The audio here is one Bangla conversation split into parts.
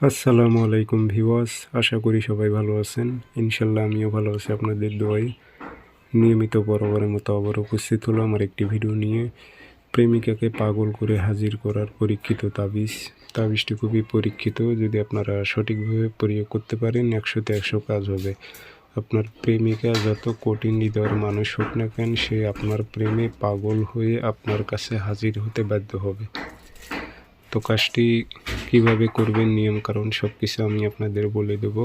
আসসালামু আলাইকুম ভিওয়াস আশা করি সবাই ভালো আছেন। ইনশাল্লাহ আমিও ভালো আছি আপনাদের দোয়াই নিয়মিত বরাবরের মতো আবার উপস্থিত হলো আমার একটি ভিডিও নিয়ে। প্রেমিকাকে পাগল করে হাজির করার পরীক্ষিত তাবিজ। তাবিজটি খুবই পরীক্ষিত, যদি আপনারা সঠিকভাবে প্রয়োগ করতে পারেন, একশোতে একশো কাজ হবে। আপনার প্রেমিকা যত কঠিন হৃদয়ের মানুষ হোক না কেন, সে আপনার প্রেমে পাগল হয়ে আপনার কাছে হাজির হতে বাধ্য হবে। তো কাজটি কীভাবে করবেন নিয়ম কারণ সব কিছু আমি আপনাদের বলে দেব।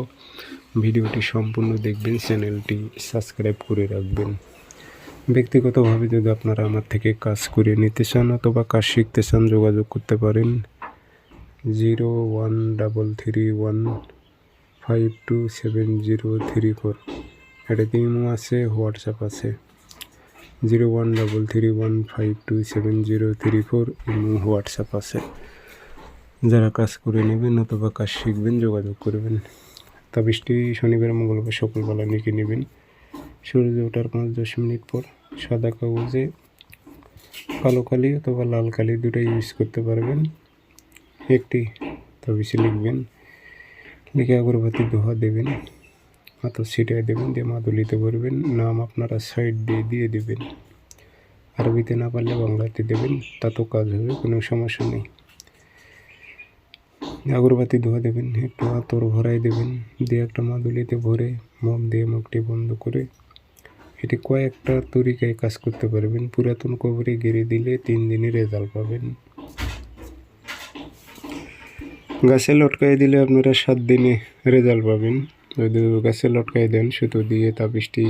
ভিডিওটি সম্পূর্ণ দেখবেন, চ্যানেলটি সাবস্ক্রাইব করে রাখবেন। ব্যক্তিগতভাবে যদি আপনারা আমার থেকে কাজ করে নিতে চান অথবা কাজ শিখতে চান, যোগাযোগ করতে পারেন। Zero one double three one five two seven zero three four. এটাতে ইমো আছে? হোয়াটসঅ্যাপ আছে। Zero one double three one five two seven zero three four imo WhatsApp আছে। যারা কাজ করে নেবেন অথবা কাজ শিখবেন, যোগাযোগ করবেন। তাবিজটি শনিবার, মঙ্গলবার সকালবেলা লিখে নেবেন। সূর্য ওঠার পাঁচ, দশ মিনিট পর সাদা কাগজে কালো কালি অথবা লাল কালি দুটাই ইউজ করতে পারবেন। একটি তাবিজে লিখবেন। লিখে আগরবাতি দোহা দেবেন। মাথা ছিটিয়ে দেবেন, দিয়ে মাদুলিতে ভরবেন। নাম আপনারা সাইড দিয়ে দিয়ে দেবেন। আরবিতে না পারলে বাংলাতে দেবেন। তাতেও কাজ হবে, কোনো সমস্যা নেই। আগরবাতি ধোয়া দেবেন, একটু আতর ভরাই দেবেন দিয়ে একটা মাদুলিতে ভরে মোম দিয়ে মুখটি বন্ধ করে এটি কয়েকটা তরিকায় কাজ করতে পারবেন। পুরাতন কবরে গেড়ে দিলে তিন দিনে রেজাল্ট পাবেন। গাছে লটকাই দিলে আপনারা সাত দিনে রেজাল্ট পাবেন। যদি গাছে লটকাই দেন সুতো দিয়ে তা তাবিজটি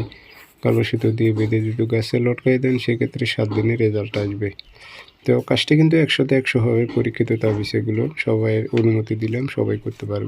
কালো সুতো দিয়ে বেঁধে যদি গাছে লটকাই দেন, সেক্ষেত্রে সাত দিনে রেজাল্ট আসবে। তো কাজটি কিন্তু একশোতে একশো হবে, পরীক্ষিত তাবিজ এগুলো, সবাই অনুমতি দিলাম, সবাই করতে পারবে।